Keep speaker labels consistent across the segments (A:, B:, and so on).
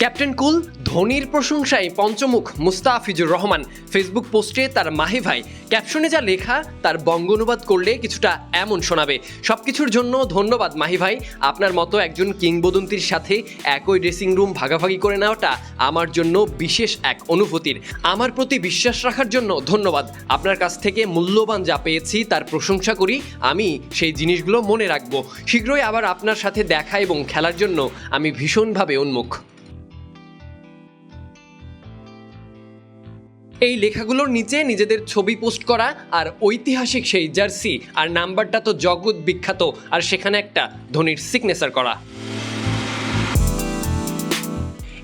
A: Captain কুল, ধোনির প্রশংসায় পঞ্চমুখ মুস্তাফিজুর রহমান। ফেসবুক পোস্টে তার মাহি ভাই। ক্যাপশনে যা লেখা, তার বঙ্গানুবাদ করলে কিছুটা এমন শোনাবে। সব কিছুর জন্য ধন্যবাদ মাহি ভাই। আপনার মতো একজন কিংবদন্তির সাথে একই ড্রেসিং রুম ভাগাভাগি করে নেওয়াটা আমার জন্য বিশেষ এক অনুভূতির। আমার প্রতি বিশ্বাস রাখার জন্য ধন্যবাদ। আপনার কাছ থেকে মূল্যবান যা পেয়েছি, তার প্রশংসা করি। আমি সেই জিনিসগুলো মনে রাখব। শীঘ্রই আবার আপনার সাথে দেখা এবং খেলার জন্য আমি ভীষণভাবে উন্মুখ। এই লেখাগুলোর নিচে নিজেদের ছবি পোস্ট করা আর ঐতিহাসিক সেই জার্সি। আর নাম্বারটা তো জগৎ বিখ্যাত। আর সেখানে একটা ধোনির সিগনেচার করা।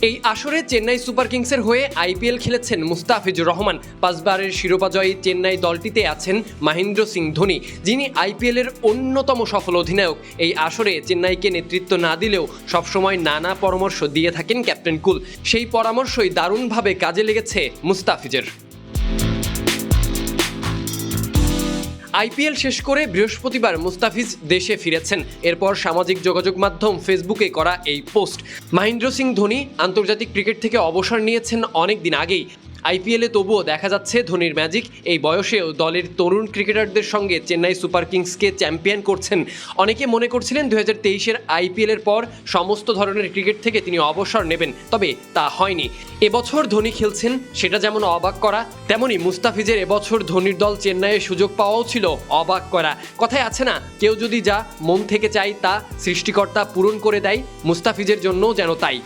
A: এই আসরে চেন্নাই সুপার কিংসের হয়ে আইপিএল খেলেছেন মুস্তাফিজুর রহমান। পাঁচবারের শিরোপা শিরোপাজয়ী চেন্নাই দলটিতে আছেন মাহেন্দ্র সিং ধোনি, যিনি আইপিএলের অন্যতম সফল অধিনায়ক। এই আসরে চেন্নাইকে নেতৃত্ব না দিলেও সবসময় নানা পরামর্শ দিয়ে থাকেন ক্যাপ্টেন কুল। সেই পরামর্শই দারুণভাবে কাজে লেগেছে মুস্তাফিজের। আইপিএল শেষ করে বৃহস্পতিবার মুস্তাফিজ দেশে ফিরেছেন। এরপর সামাজিক যোগাযোগ মাধ্যম ফেসবুকে করা এই পোস্ট। মহেন্দ্র সিং ধোনি আন্তর্জাতিক ক্রিকেট থেকে অবসর নিয়েছেন অনেক দিন আগেই। আইপিএলে তবুও দেখা যাচ্ছে ধোনির ম্যাজিক। এই বয়সেও দলের তরুণ ক্রিকেটারদের সঙ্গে চেন্নাই সুপার কিংসকে চ্যাম্পিয়ন করছেন। অনেকে মনে করছিলেন দু হাজার তেইশের আইপিএলের পর সমস্ত ধরনের ক্রিকেট থেকে তিনি অবসর নেবেন, তবে তা হয়নি। এবছর ধোনি খেলছেন সেটা যেমন অবাক করা, তেমনি মুস্তাফিজের এবছর ধোনির দল চেন্নাইয়ে সুযোগ পাওয়াও ছিল অবাক করা। কথায় আছে না, কেউ যদি যা মন থেকে চাই তা সৃষ্টিকর্তা পূরণ করে দেয়, মুস্তাফিজের জন্যও যেন তাই।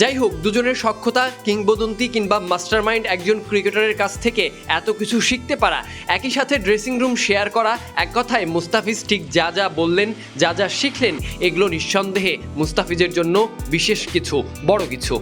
A: যাই হোক দুজনের সক্ষতা কিংবদন্তি কিংবা মাস্টারমাইন্ড একজন ক্রিকেটারের কাছ থেকে এত কিছু শিখতে পারা, একই সাথে ড্রেসিং রুম শেয়ার করা, এক কথায় মুস্তাফিজ ঠিক যা যা বললেন, যা যা শিখলেন, এগুলো নিঃসন্দেহে মুস্তাফিজের জন্য বিশেষ কিছু, বড় কিছু।